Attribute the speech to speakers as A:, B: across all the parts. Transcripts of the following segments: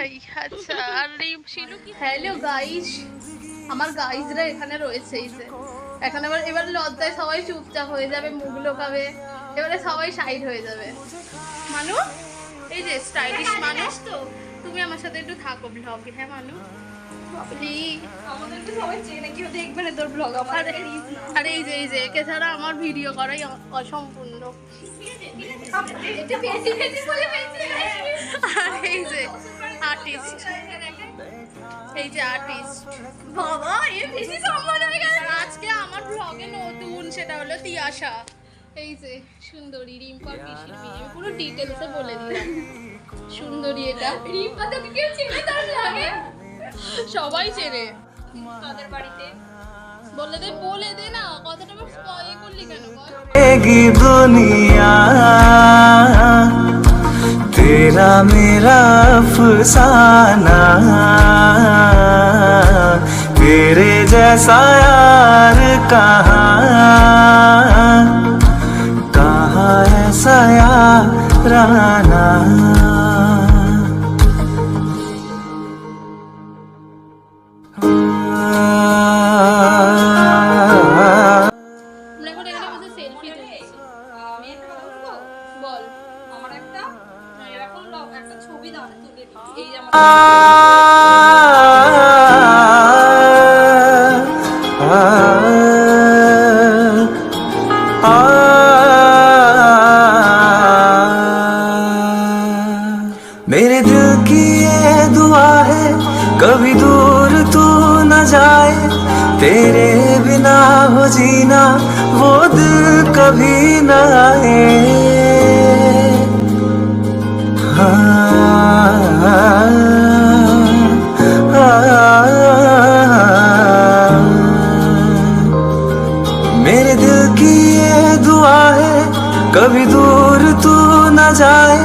A: তাই আচ্ছা আর শিলু কি হ্যালো গাইস আমার গাইসরা এখানে রয়েছে এই যে। এখন এবার এবার লজ্জায় সবাই চুপচাপ হয়ে যাবে মুখ লোকাবে। এবারে সবাই সাইড হয়ে যাবে। মানু এই যে স্টাইলিশ মানুষ তো তুমি আমার সাথে একটু থাকো ব্লগে হ্যাঁ মানু?
B: আমার
A: আরে এই যে এই যে একে ছাড়া আমার ভিডিও করাই অসম্পূর্ণ। আর এই যে আর্টিস্ট এই যে আর্টিস্ট আজকে আমার ব্লগে নতুন, সেটা হলো তিয়াশা। এই যে, সুন্দরী রিম্পার পুরো ডিটেলসে বলে দিলাম। সুন্দরী এটা। সবাই চেনে।
B: তাদের বাড়িতে।
A: বলে দে বলে দে না, কথাটা স্পয় করলি কেন
C: तेरा मेरा अफसाना तेरे जैसा यार कहाँ कहाँ ऐसा
B: यार राना
C: मेरे दिल की ये दुआ है, कभी दूर तू न जाए। तेरे बिना हो जीना, वो दिल कभी न आए। कभी दूर तू न जाए,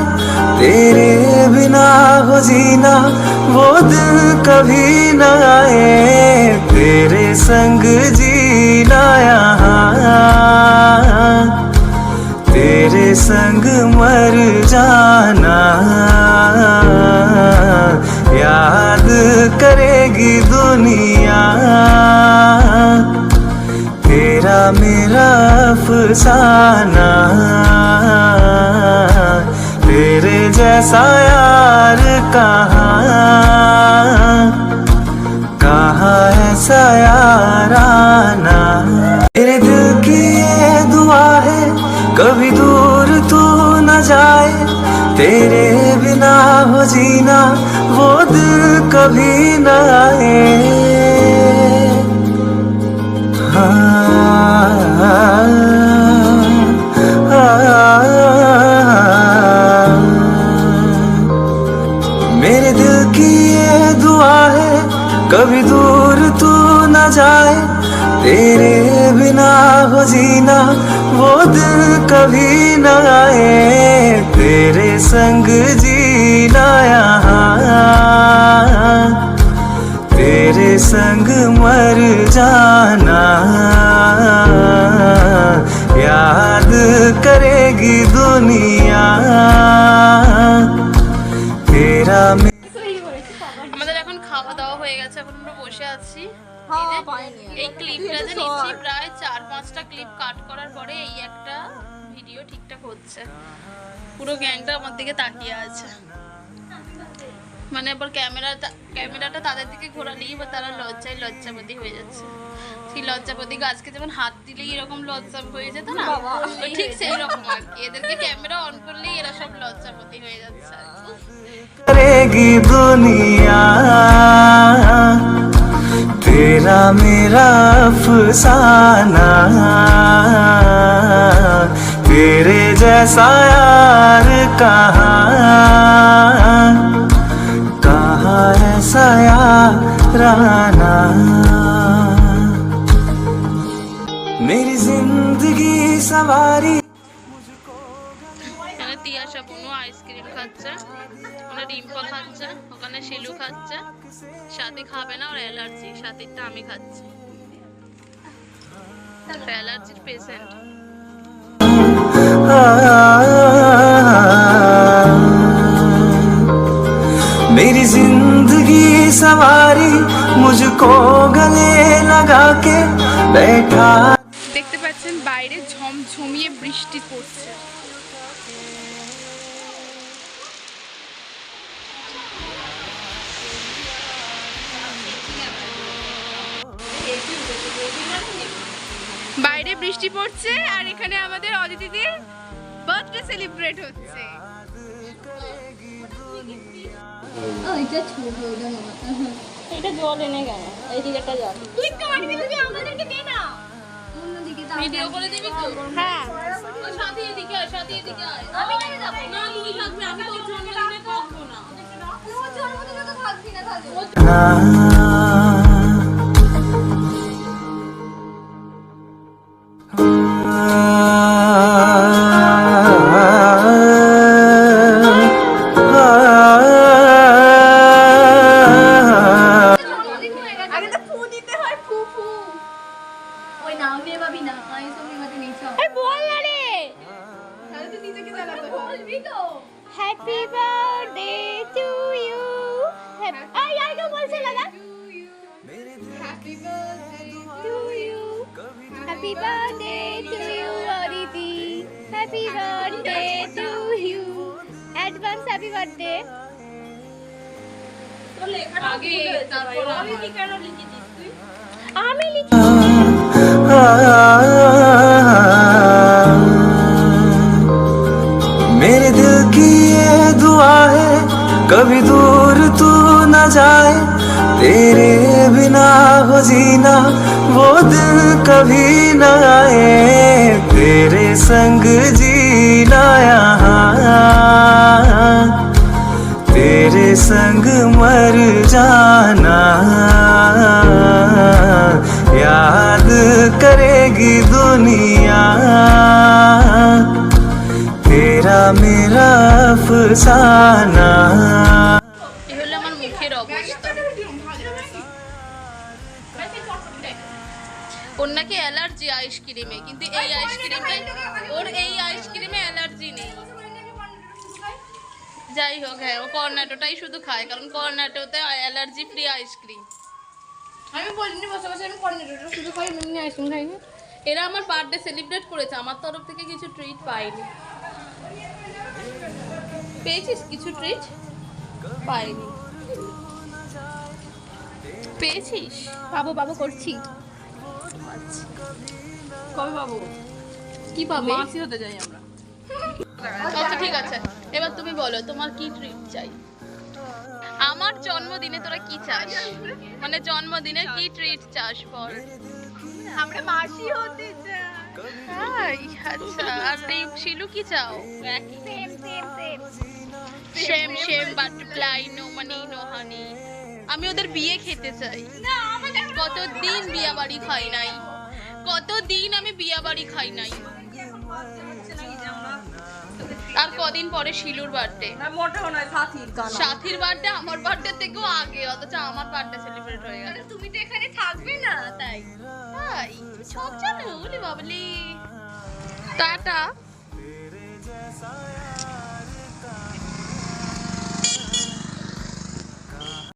C: तेरे बिना हो जीना, वो दिल कभी न आए, तेरे संग जीना यहाँ। तेरे संग मर जाना अफसाना तेरे जैसा यार कहाँ? कहाँ ऐसा याराना? तेरे दिल की ये दुआ है, कभी दूर तू न जाए। तेरे बिना हो जीना, वो दिल कभी न आए। कभी दूर तू न जाए, तेरे बिना हो जीना, वो दिल कभी न आए, तेरे संग जीना यहाँ, तेरे संग मर जाना, याद करेगी दुनिया, तेरा
A: এই ক্লিপটা যে নিচ্ছি প্রায় চার পাঁচটা ক্লিপ কাট করার পরে এই একটা ভিডিও ঠিকঠাক হচ্ছে। পুরো গ্যাংটা আমার দিকে তাকিয়ে আছে। মানে আবার ক্যামেরা ক্যামেরাটা তাদের দিকে ঘোরালেই বা তারা লজ্জায় লজ্জাপতি হয়ে যাচ্ছে। সেই লজ্জাপতি গাছকে যেমন হাত দিলেই এরকম লজ্জা হয়ে যেত না ঠিক সেই রকম আর কি। এদেরকে ক্যামেরা অন করলেই এরা সব লজ্জাপতি হয়ে যাচ্ছে
C: तेरा मेरा अफसाना तेरे जैसा यार कहाँ कहाँ ऐसा मेरी ज़िंदगी सवारी
A: এখানে তিয়াশা বুনু আইসক্রিম খাচ্ছে ওখানে ডিম্পল খাচ্ছে ওখানে শিলু খাচ্ছে সাথে খাবে না ওর অ্যালার্জি সাথেরটা আমি খাচ্ছি অ্যালার্জির পেশেন্ট
C: मेरी जिंदगी सवारी मुझको गले लगा के बैठा
D: দেখতে পাচ্ছেন বাইরে ঝমঝমিয়ে বৃষ্টি পড়ছে বৃষ্টি পড়ছে আর এখানে আমাদের অদিতিদের বার্থডে সেলিব্রেট হচ্ছে।
B: এটা জল এনে কেন এইদিকে একটা জল। তুই কাটবি তুমি আমাদেরকে দে না ভিডিও করে দিবি তো?
D: হ্যাঁ।
B: ওই এদিকে আয় সাথী এদিকে আয়। আমি কেন যাব। না তুই থাকবি আমি তোর জন্মদিনে থাকব না। তোর জন্মদিনে তো থাকবি না তাহলে।
A: happy birthday
D: to you happy birthday to you Aditi happy birthday to you advance happy birthday
B: তোর লেখাটা আগে তারপর আমি কি কেন লিখেছিস তুই
D: আমি লিখি
C: मेरे दिल की ये दुआ है कभी दूर तू न जाए तेरे बिना हो जीना, वो दिल कभी न आए। तेरे संग जीना यहाँ। तेरे संग मर जाना। याद करेगी दुनिया। तेरा मेरा अफसाना।
A: ওর নাকি অ্যালার্জি আইসক্রিমে কিন্তু এই আইসক্রিমে ওর এই আইসক্রিমে অ্যালার্জি নেই। যাই হোক হ্যাঁ ও কর্নাটোটাই শুধু খায় কারণ কর্নাটোতে অ্যালার্জি ফ্রি আইসক্রিম। আমি বলিনি বসে বসে আমি কর্নাটোটা শুধু খাই এমনি আইসক্রিম খাইনি। এরা আমার বার্থডে সেলিব্রেট করেছে আমার তরফ থেকে কিছু ট্রিট পাইনি। পেয়েছিস কিছু ট্রিট পাইনি। পেয়েছিস?
D: বাবু বাবু করছি।
B: কবে পাবো?
A: কি পাবে?
B: মাসি হতে যাই আমরা।
A: আচ্ছা ঠিক আছে। এবার তুমি বলো তোমার কি ট্রিট চাই? আমার জন্মদিনে তোরা কি চাস? মানে জন্মদিনে কি ট্রিট চাস বল?
D: আমরা মাসি হতে চাই।
A: আচ্ছা আর শিলু কি চাও?
D: Same same same
A: same same butterfly no money no honey আমি ওদের বিয়ে খেতে চাই। কতদিন বিয়া বাড়ি খাই নাই? কতদিন আমি বিয়া বাড়ি খাই নাই? আর কদিন পরে শিলুর বার্থডে
B: না সাথীর
A: সাথীর বার্থডে আমার বার্থডে থেকেও আগে অথচ আমার বার্থডে সেলিব্রেট হয়ে গেল
D: তুমি তো এখানে থাকবে না তাই।
A: তাই সব জানো বলি বাবলি। টাটা।